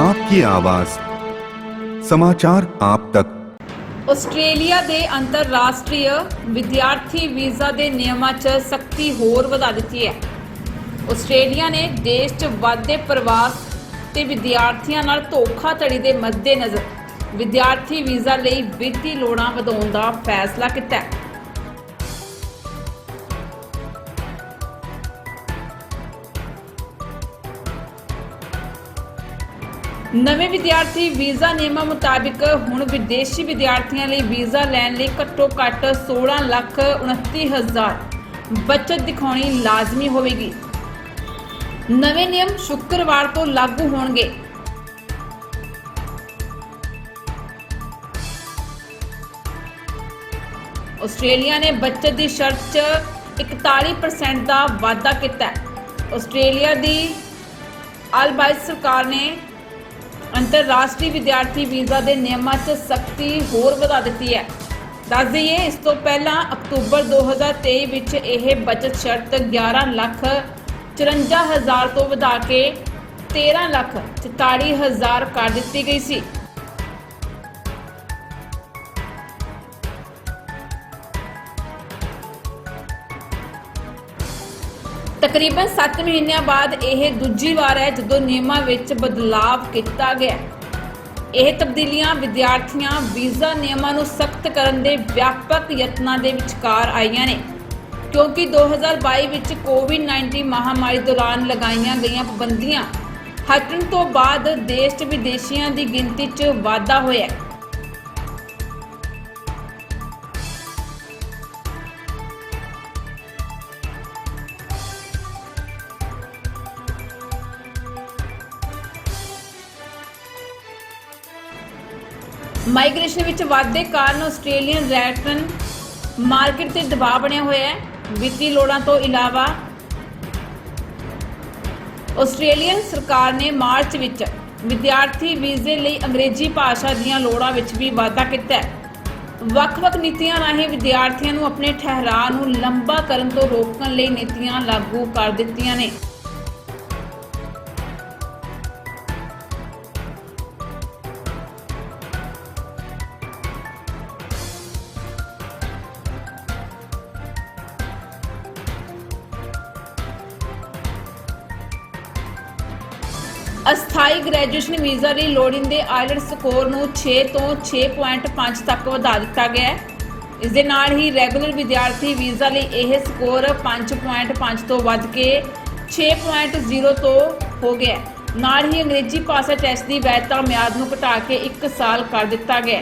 आपकी आवाज समाचार आप तक ਆਸਟ੍ਰੇਲੀਆ ਦੇ ਅੰਤਰਰਾਸ਼ਟਰੀ ਵਿਦਿਆਰਥੀ ਵੀਜ਼ਾ ਦੇ ਨਿਯਮਾਂ 'ਚ ਸਖਤੀ ਹੋਰ ਵਧਾ ਦਿੱਤੀ ਹੈ ਆਸਟ੍ਰੇਲੀਆ ਨੇ ਦੇਸ਼ 'ਚ ਵੱਧਦੇ ਪ੍ਰਵਾਸ ਤੇ ਵਿਦਿਆਰਥੀਆਂ ਨਾਲ ਧੋਖਾਧੜੀ ਦੇ ਮੱਦੇਨਜ਼ਰ ਵਿਦਿਆਰਥੀ ਵੀਜ਼ਾ ਲਈ ਵਿੱਤੀ ਲੋੜਾਂ ਵਧਾਉਣ ਦਾ ਫੈਸਲਾ ਕੀਤਾ ਹੈ ਨਵੇਂ ਵਿਦਿਆਰਥੀ ਵੀਜ਼ਾ ਨਿਯਮਾਂ ਮੁਤਾਬਿਕ ਹੁਣ ਵਿਦੇਸ਼ੀ ਵਿਦਿਆਰਥੀਆਂ ਲਈ ਵੀਜ਼ਾ ਲੈਣ ਲਈ ਘੱਟੋ ਘੱਟ 16 ਲੱਖ 29 ਹਜ਼ਾਰ ਬਚਤ ਦਿਖਾਉਣੀ ਲਾਜ਼ਮੀ ਹੋਵੇਗੀ। ਨਵੇਂ ਨਿਯਮ ਸ਼ੁੱਕਰਵਾਰ ਤੋਂ ਲਾਗੂ ਹੋਣਗੇ। ਆਸਟ੍ਰੇਲੀਆ ਨੇ ਬੱਚਤ ਦੀ ਸ਼ਰਤ 'ਚ 41% ਦਾ ਵਾਧਾ ਕੀਤਾ ਹੈ। ਆਸਟ੍ਰੇਲੀਆ ਦੀ ਅਲਬਾਈਸ ਸਰਕਾਰ ਨੇ ਅੰਤਰਰਾਸ਼ਟਰੀ ਵਿਦਿਆਰਥੀ ਵੀਜ਼ਾ ਦੇ ਨਿਯਮਾਂ 'ਚ ਸਖਤੀ ਹੋਰ ਵਧਾ ਦਿੱਤੀ ਹੈ। ਦੱਸ ਦਈਏ, ਇਸ ਤੋਂ ਪਹਿਲਾਂ ਅਕਤੂਬਰ 2023 ਵਿੱਚ ਇਹ ਬਚਤ ਸ਼ਰਤ 11 ਲੱਖ 54 ਹਜ਼ਾਰ ਤੋਂ ਵਧਾ ਕੇ 13 ਲੱਖ 44 ਹਜ਼ਾਰ ਕਰ ਦਿੱਤੀ ਗਈ ਸੀ। ਤਕਰੀਬਨ 7 ਮਹੀਨਿਆਂ ਬਾਅਦ ਇਹ ਦੂਜੀ ਵਾਰ ਹੈ ਜਦੋਂ ਨਿਯਮਾਂ ਵਿੱਚ ਬਦਲਾਵ ਕੀਤਾ ਗਿਆ ਇਹ ਤਬਦੀਲੀਆਂ ਵਿਦਿਆਰਥੀਆਂ ਵੀਜ਼ਾ ਨਿਯਮਾਂ ਨੂੰ ਸਖਤ ਕਰਨ ਦੇ ਵਿਆਪਕ ਯਤਨਾਂ ਦੇ ਵਿਚਕਾਰ ਆਈਆਂ ਨੇ। ਕਿਉਂਕਿ 2022 ਵਿੱਚ ਕੋਵਿਡ-19 ਮਹਾਮਾਰੀ ਦੌਰਾਨ ਲਗਾਈਆਂ ਗਈਆਂ ਪਾਬੰਦੀਆਂ ਹਟਣ ਤੋਂ ਬਾਅਦ ਦੇਸ਼ 'ਚ ਵਿਦੇਸ਼ੀਆਂ ਦੀ ਗਿਣਤੀ 'ਚ ਵਾਧਾ ਹੋਇਆ ਹੈ। ਮਾਈਗ੍ਰੇਸ਼ਨ ਵਿੱਚ ਵਾਧੇ ਕਾਰਨ ਆਸਟ੍ਰੇਲੀਅਨ ਰੈਟਨ ਮਾਰਕੀਟ ਤੇ ਦਬਾਅ ਬਣਿਆ ਹੋਇਆ ਹੈ। ਵਿੱਤੀ ਲੋੜਾਂ ਤੋਂ ਇਲਾਵਾ ਆਸਟ੍ਰੇਲੀਅਨ ਸਰਕਾਰ ਨੇ ਮਾਰਚ ਵਿੱਚ ਵਿਦਿਆਰਥੀ ਵੀਜ਼ੇ ਲਈ ਅੰਗਰੇਜ਼ੀ ਭਾਸ਼ਾ ਦੀਆਂ ਲੋੜਾਂ ਵਿੱਚ ਵੀ ਵਾਧਾ ਕੀਤਾ ਹੈ। ਵੱਖ-ਵੱਖ ਨੀਤੀਆਂ ਰਾਹੀਂ ਵਿਦਿਆਰਥੀਆਂ ਨੂੰ ਆਪਣੇ ਠਹਿਰਾਅ ਨੂੰ ਲੰਬਾ ਕਰਨ ਤੋਂ ਰੋਕਣ ਲਈ ਨੀਤੀਆਂ ਲਾਗੂ ਕਰ ਦਿੱਤੀਆਂ ਨੇ। ਅਸਥਾਈ ਗ੍ਰੈਜੂਏਸ਼ਨ ਵੀਜ਼ਾ ਲਈ ਲੋੜੀਂਦੇ ਆਇਲਟਸ ਸਕੋਰ ਨੂੰ 6 ਤੋਂ 6.5 ਤੱਕ ਵਧਾ ਦਿੱਤਾ ਗਿਆ ਹੈ। ਇਸ ਦੇ ਨਾਲ ਹੀ ਰੈਗੂਲਰ ਵਿਦਿਆਰਥੀ ਵੀਜ਼ਾ ਲਈ ਇਹ ਸਕੋਰ 5.5 ਤੋਂ ਵੱਧ ਕੇ 6.0 ਤੋਂ ਹੋ ਗਿਆ ਨਾਲ ਹੀ ਅੰਗਰੇਜ਼ੀ ਭਾਸ਼ਾ ਟੈਸਟ ਦੀ ਵੈਧਤਾ ਮਿਆਦ ਨੂੰ ਘਟਾ ਕੇ 1 ਸਾਲ ਕਰ ਦਿੱਤਾ ਗਿਆ